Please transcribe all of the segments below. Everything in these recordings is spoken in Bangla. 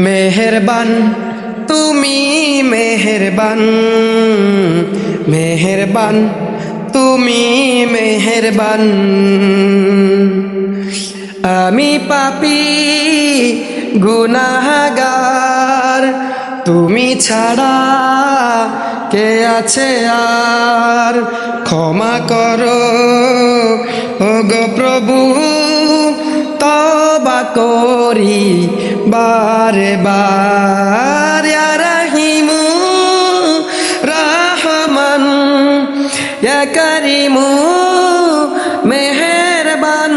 মেহেরবান, তুমি মেহেরবান মেহেরবান, তুমি মেহেরবান। আমি পাপি, গুনাহগার, তুমি ছাড়া কে আছে আর? ক্ষমা করো ও গো প্রভু তবা করি বারে বার রাহিমু রহমান করিমু মেহেরবান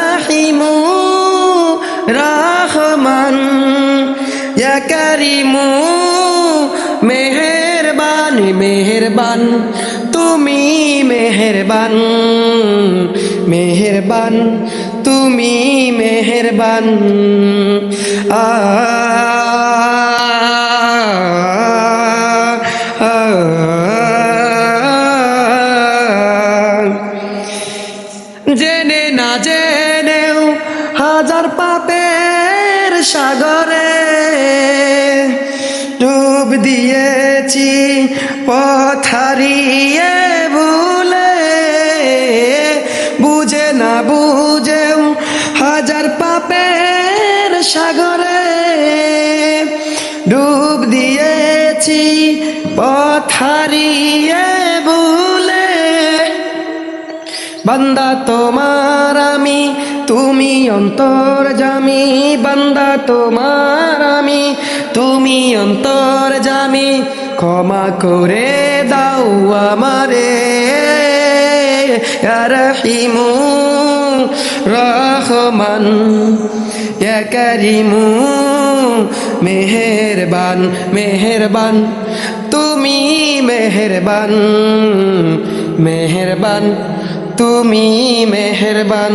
রাহিমু রহমান করিমু মেহেরবান মেহেরবান, তুমি মেহেরবান মেহেরবান, তুমি মেহেরবান আ জেনে না জেনেও হাজার পাপের সাগরে ডুব দিয়েছি পথারিয়ে হাজার পাপের সাগরে ডুব দিয়েছি পথারিয়ে ভুলে। বান্দা তোমার আমি, তুমি অন্তর জামি। বান্দা তোমার আমি, তুমি অন্তর জামি। ক্ষমা করে দাও আমারে। রহিমু রহমান একিমু মেহেরবান মেহেরবান তুমি মেহেরবান মেহেরবান তুমি মেহেরবান।